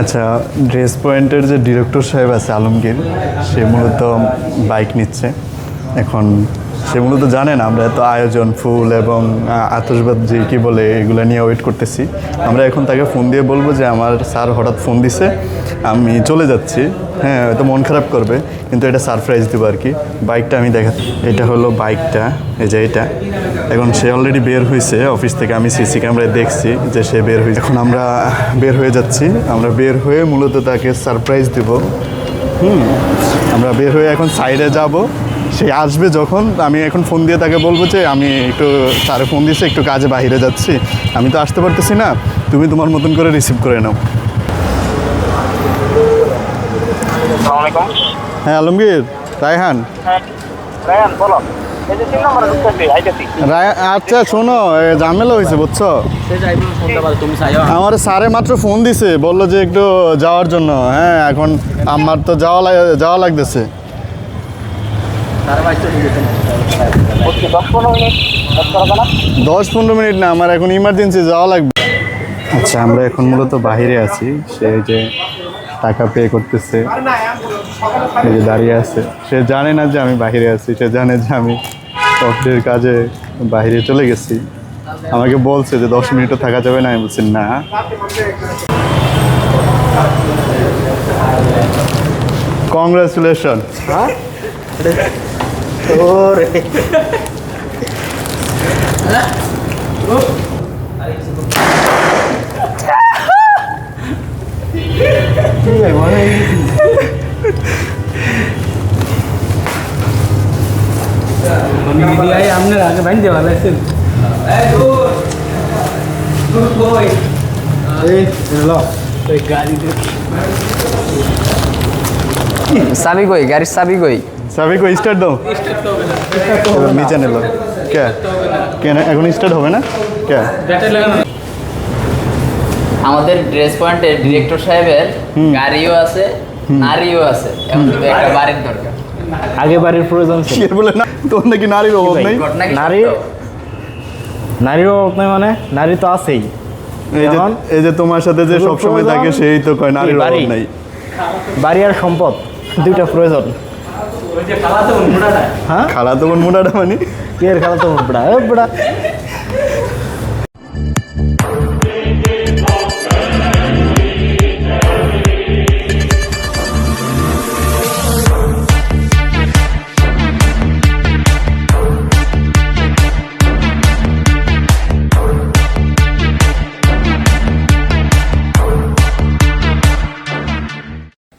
আচ্ছা ড্রেস পয়েন্টের যে ডিরেক্টর সাহেব আছে আলমগীর সে মূলত বাইক নিচ্ছে। এখন সে মূলত জানেন, আমরা এত আয়োজন, ফুল এবং যে কী বলে এগুলো নিয়ে ওয়েট করতেছি। আমরা এখন তাকে ফোন দিয়ে বলব যে, আমার স্যার হঠাৎ ফোন দিছে, আমি চলে যাচ্ছি। হ্যাঁ হয়তো মন খারাপ করবে, কিন্তু এটা সারপ্রাইজ দেবো আর কি বাইকটা আমি দেখা, এটা হলো বাইকটা এই যে এটা। এখন সে অলরেডি বের হয়েছে অফিস থেকে আমি সিসি ক্যামেরায় দেখছি যে সে বের হয়েছে এখন আমরা বের হয়ে যাচ্ছি, আমরা বের হয়ে মূলত তাকে সারপ্রাইজ দেব। হুম, আমরা বের হয়ে এখন সাইডে যাব। সে আসবে যখন আমি এখন ফোন দিয়ে তাকে বলব যে আমি একটু তারে ফোন দিয়েছে একটু কাজে বাইরে যাচ্ছি। আমি তো আসতে পারতেছি না তুমি তোমার মতন করে রিসিভ করে নাও। হ্যাঁ আলমগীর রায়হান। হ্যাঁ বলো। এই যে তিন নম্বরে ঢুকতেছি আইতেছি। রায় আচ্ছা শোনো ঝামেলা হয়েছে বুঝছ? আমার স্যারে মাত্র ফোন দিছে বলল যে একটু যাওয়ার জন্য। হ্যাঁ এখন আমার তো যাওয়া লাগ- যাওয়া লাগতেছে। দশ পনেরো মিনিট না আমার এখন ইমার্জেন্সি যাওয়া লাগবে। আচ্ছা আমরা এখন মূলত বাইরে আছি। সে যে টাকা পে করতেছে এই যে দাঁড়িয়ে আছে। সে জানে না যে আমি বাইরে আছি সে জানে যে আমি অফিসের কাজে বাইরে চলে গেছি। আমাকে বলছে যে দশ মিনিটও থাকা যাবে না আমি বলছি না। কংগ্রাচুলেশন মিডিয়ায় আপনার আগে বাইন দেওয়া লাগছেন চাবি কই গাড়ির চাবি কই? সাবি কো স্টার্ট দাও। এবার নিচে নিল। কে? কেন এখন স্টার্ট হবে না? কে? আমাদের ড্রেস পয়েন্টের ডিরেক্টর সাহেবের গাড়িও আছে নারীও আছে। এখন শুধু একটা বাড়ির দরকার। আগে বাড়ির প্রয়োজন ছিল। সে বলে না? তোর নাকি নারীর অভাব নেই? নারী-? নারীর অভাব নাই মানে? নারী তো আছেই। এই যে এই যে তোমার সাথে যে শুধু সব সময় থাকে সেই তো কয় নারীর অভাব নাই। বাড়ি আর সম্পদ দুইটা প্রয়োজন। হ্যাঁ? খালা তো বোন মোটাটা মানে? কে এর খেলা তো বড়া এ বড়া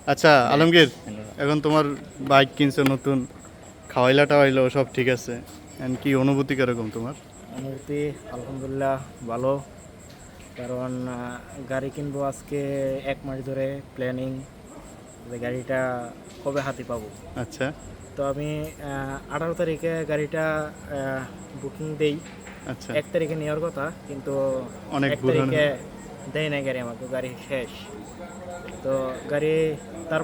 আচ্ছা আলমগীর এখন তোমার বাইক কিনছো নতুন খাওয়াইলা টাওয়াইলো সব ঠিক আছে। এন্ড কি অনুভূতি কীরকম তোমার? অনুভূতি আলহামদুলিল্লাহ ভালো। কারণ গাড়ি কিনবো আজকে এক মাস ধরে প্ল্যানিং যে গাড়িটা কবে হাতে পাবো। আচ্ছা। তো আমি আঠারো তারিখে গাড়িটা বুকিং দেই। আচ্ছা। এক তারিখে নেওয়ার কথা কিন্তু অনেক। তারিখে দেয় না গাড়ি আমাকে গাড়ি শেষ। তো গাড়ি তার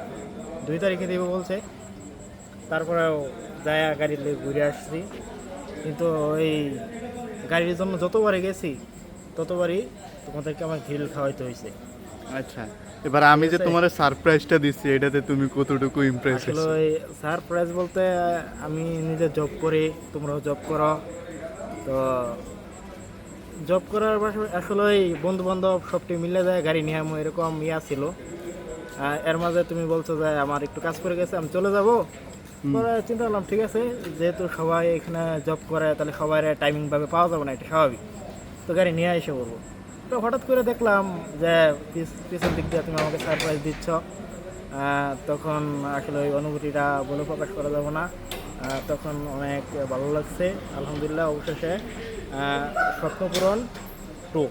দুই তারিখে দেবো বলছে। তারপরেও যায় গাড়ি নিয়ে ঘুরে আসছি। কিন্তু ওই গাড়ির জন্য যতবারই গেছি ততবারই তোমাদেরকে আমার ঘিল খাওয়াইতে হয়েছে আচ্ছা এবার আমি যে তোমার সারপ্রাইজটা দিচ্ছি এটাতে তুমি কতটুকু ইমপ্রেস আসলে ওই সারপ্রাইজ বলতে আমি নিজে জব করি তোমরাও জব করো। তো জব করার পাশাপাশি আসলে ওই বন্ধু বান্ধব সবটি মিলে যায় গাড়ি নিয়ে এরকম ইয়া ছিল। এর মাঝে তুমি বলছো যে আমার একটু কাজ করে গেছে আমি চলে যাব। পরে চিন্তা করলাম ঠিক আছে যেহেতু সবাই এখানে জব করে তাহলে সবাই টাইমিং ভাবে পাওয়া যাবে না এটা স্বাভাবিক। তো গাড়ি নিয়ে এসে পড়ব তো হঠাৎ করে দেখলাম যে পিছ- পিছন দিক দিয়ে তুমি আমাকে সারপ্রাইজ দিচ্ছ। তখন আসলে ওই অনুভূতিটা বলে প্রকাশ করা যাবে না। তখন অনেক ভালো লাগছে আলহামদুলিল্লাহ অবশেষে আহ, স্বপ্ন পূরণ টু।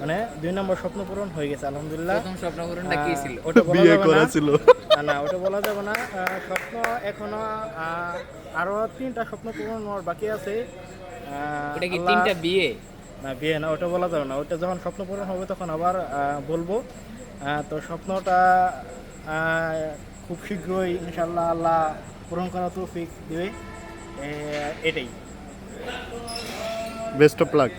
মানে দুই নম্বর স্বপ্ন পূরণ হয়ে গেছে আলহামদুলিল্লাহ। প্রথম স্বপ্ন পূরণটা কি ছিল? ওটা বলা বিয়ে যাবে করা না। ছিল না, না ওটা বলা যাবে না। স্বপ্ন এখনও আহ, আরও তিনটা স্বপ্ন পূরণ হওয়ার বাকি আছে। ওটা কি তিনটা বিয়ে? না বিয়ে না ওটা বলা যাবে না। ওটা যখন স্বপ্ন পূরণ হবে তখন আবার বলব। আহ, তো স্বপ্নটা আহ, খুব শীঘ্রই ইনশাল্লাহ আল্লাহ পূরণ করা তৌফিক দেবে। এটাই। Best of luck